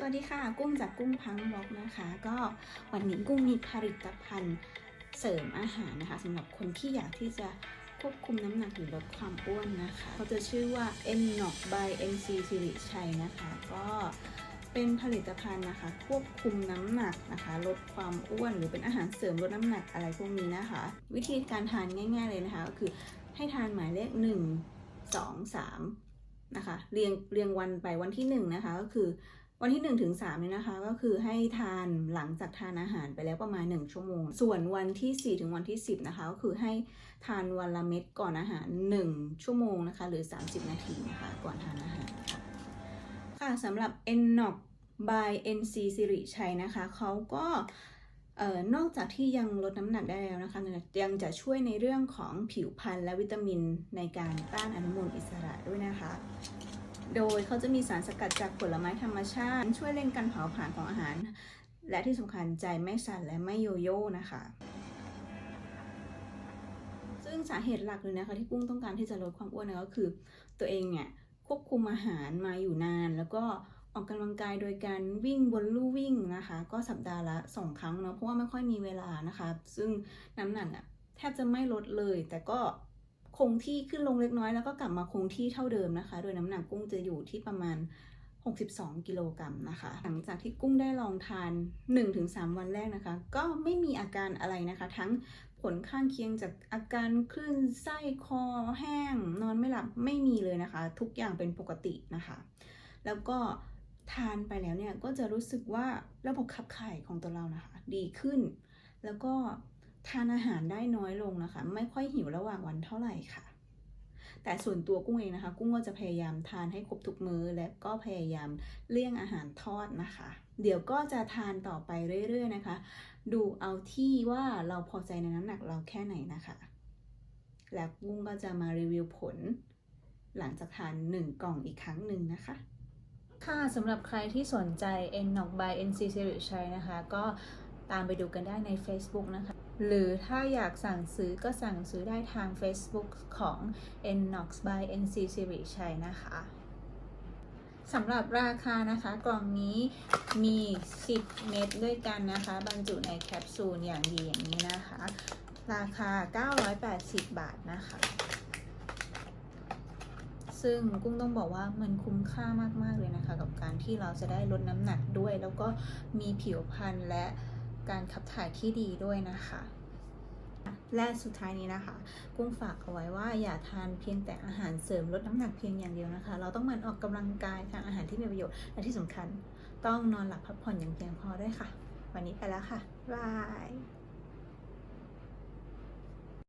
สวัสดีค่ะ กุ้งจากกุ้งพังบล็อกนะคะ ก็วันนี้กุ้งมีผลิตภัณฑ์เสริมอาหารนะคะสำหรับคนที่อยากที่จะควบคุมน้ำหนักหรือลดความอ้วนนะคะเขาจะชื่อว่า n n o c by NC สิริชัยนะคะ ก็เป็นผลิตภัณฑ์นะคะ ควบคุมน้ำหนักนะคะ ลดความอ้วน หรือเป็นอาหารเสริมลดน้ำหนักอะไรพวกนี้นะคะ วิธีการทานง่าย ๆเลยนะคะ ก็คือให้ทานหมายเลข 1 2 3นะคะเรียงเรียงวันไปวันที่1นะคะก็คือ วันที่ 1 ถึง3เนี่ยนะคะ ก็คือให้ทานหลังจากทานอาหารไปแล้วประมาณ 1 ชั่วโมง ส่วนวันที่ 4 ถึงวันที่ 10 นะคะ ก็คือให้ทานวันละเม็ดก่อนอาหาร 1 ชั่วโมงนะคะ หรือ 30 นาทีนะคะ ก่อนทานอาหารค่ะค่ะสำหรับ n n o c by NC สิริชัยนะคะ เขาก็ออนอกจากที่ยังลดน้ำหนักได้แล้วนะคะ ยังจะช่วยในเรื่องของผิวพรรณและวิตามินในการต้านอนุมูลอิสระด้วยนะคะ โดยเขาจะมีสารสกัดจากผลไม้ธรรมชาติ ช่วยเร่งการเผาผลาญของอาหาร และที่สำคัญใจไม่สั่นและไม่โยโย่นะคะ ซึ่งสาเหตุหลักเลยนะคะที่กุ้งต้องการที่จะลดความอ้วนนยก็คือ ตัวเองเนี่ยควบคุมอาหารมาอยู่นาน แล้วก็ออกกำลังกายโดยการวิ่งบนลู่วิ่งนะคะ ก็สัปดาห์ละสองครั้งเนาะเพราะว่าไม่ค่อยมีเวลานะคะ ซึ่งน้ำหนักอะแทบจะไม่ลดเลย แต่ก็ คงที่ขึ้นลงเล็กน้อยแล้วก็กลับมาคงที่เท่าเดิมนะคะ โดยน้ำหนักกุ้งจะอยู่ที่ประมาณ 62 กิโลกรัมนะคะ หลังจากที่กุ้งได้ลองทาน 1-3 วันแรกนะคะ ก็ไม่มีอาการอะไรนะคะ ทั้งผลข้างเคียงจากอาการคลื่นไส้คอแห้ง นอนไม่หลับไม่มีเลยนะคะ ทุกอย่างเป็นปกตินะคะ แล้วก็ทานไปแล้วเนี่ยก็จะรู้สึกว่าระบบขับถ่ายของตัวเรานะคะ ดีขึ้น แล้วก็ ทานอาหารได้น้อยลงนะคะ ไม่ค่อยหิวระหว่างวันเท่าไหร่ค่ะ แต่ส่วนตัวกุ้งเองนะคะ กุ้งก็จะพยายามทานให้ครบทุกมื้อและก็พยายามเลี่ยงอาหารทอดนะคะ เดี๋ยวก็จะทานต่อไปเรื่อย ๆ นะคะ ดูเอาที่ว่าเราพอใจในน้ำหนักเราแค่ไหนนะคะ และกุ้งก็จะมารีวิวผล หลังจากทาน 1 กล่องอีกครั้งหนึ่งนะคะค่ะสำหรับใครที่สนใจ n n o c by NC สิริชัยนะคะ ก็ ตามไปดูกันได้ใน Facebook นะคะ หรือถ้าอยากสั่งซื้อก็สั่งซื้อได้ทาง Facebook ของ n n o x by NC สิริชัยนะคะสำหรับราคานะคะ กล่องนี้มี 10 เม็ดด้วยกันนะคะ บรรจุในแคปซูลอย่างดีอย่างนี้นะคะ ราคา 980 บาทนะคะ ซึ่งกุ้งต้องบอกว่ามันคุ้มค่ามาก ๆ เลยนะคะ กับการที่เราจะได้ลดน้ำหนักด้วย แล้วก็มีผิวพรรณและ การขับถ่ายที่ดีด้วยนะคะ และสุดท้ายนี้นะคะ กุ้งฝากเอาไว้ว่าอย่าทานเพียงแต่อาหารเสริมลดน้ำหนักเพียงอย่างเดียวนะคะ เราต้องหมันออกกำลังกายทานอาหารที่มีประโยชน์และที่สำคัญ ต้องนอนหลับพักผ่อนอย่างเพียงพอด้วยค่ะ วันนี้ไปแล้วค่ะบาย